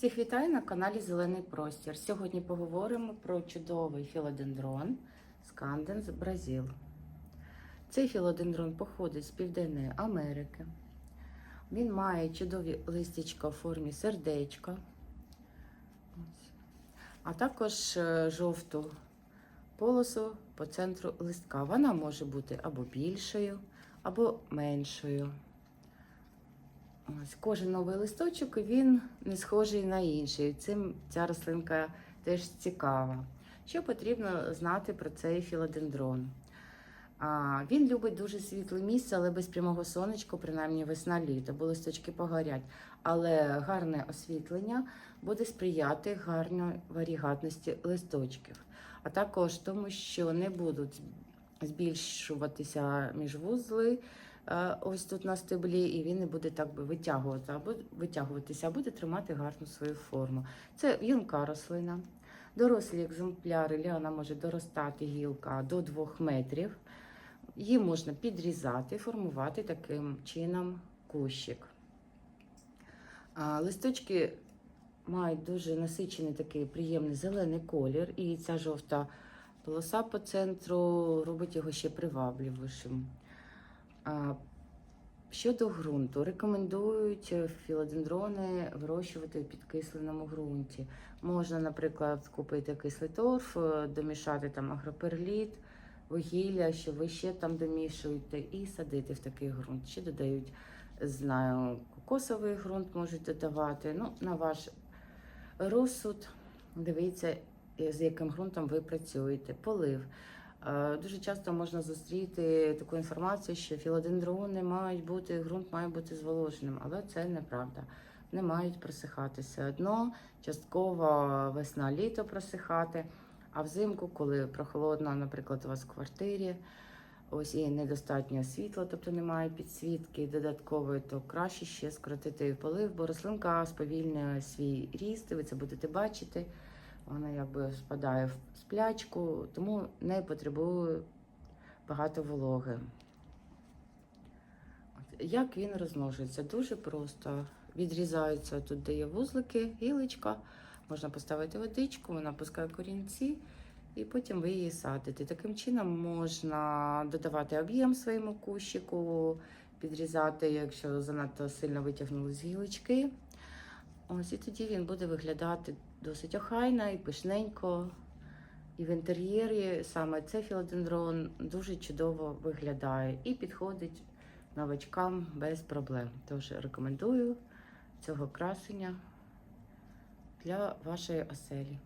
Всіх вітаю на каналі Зелений Простір. Сьогодні поговоримо про чудовий філодендрон Сканденс Бразил. Цей філодендрон походить з Південної Америки. Він має чудові листячка в формі сердечка, а також е, жовту полосу по центру листка. Вона може бути або більшою, або меншою. Кожен новий листочок він не схожий на інший. Цим ця рослинка теж цікава. Що потрібно знати про цей філодендрон? А, він любить дуже світле місце, але без прямого сонечка, принаймні весна-літо, бо листочки погорять. Але гарне освітлення буде сприяти гарній варігатності листочків, а також тому, що не будуть збільшуватися міжвузли ось тут на стеблі, і він не буде так би витягувати, або витягуватися, а буде тримати гарну свою форму. Це юнка рослина. Дорослі екземпляри ліана може доростати гілка до 2 метрів. Її можна підрізати, формувати таким чином кущик. Листочки мають дуже насичений такий приємний зелений колір, і ця жовта полоса по центру робить його ще привабливішим. Щодо ґрунту, рекомендують е, філодендрони вирощувати в підкисленому ґрунті. Можна, наприклад, купити кислий торф, е, домішати там агроперліт, вугілля, що ви ще там домішуєте, і садити в такий ґрунт. Ще додають, знаю, кокосовий ґрунт можуть додавати. Ну, на ваш розсуд, дивіться, е, з яким ґрунтом ви працюєте. Полив. Е, Дуже часто можна зустріти таку інформацію, що філодендрони мають бути, ґрунт має бути зволоженим, але це неправда. Не мають просихати все одно, частково весна-літо просихати. А взимку, коли прохолодно, наприклад, у вас в квартирі, ось і недостатньо світла, тобто немає підсвітки додаткової, то краще ще скоротити полив, бо рослинка сповільнює свій ріст, і ви це будете бачити. Вона якби спадає в сплячку, тому не потребує багато вологи. Як він розмножується? Дуже просто. Відрізаються тут, де є вузлики, гілочка. Можна поставити водичку, вона пускає корінці, і потім ви її садите. Таким чином можна додавати об'єм своєму кущику, підрізати, якщо занадто сильно витягнули з гілочки. Ось і тоді він буде виглядати досить охайно і пишненько. І в інтер'єрі саме цей філодендрон дуже чудово виглядає і підходить новачкам без проблем. Тож рекомендую цього красення для вашої оселі.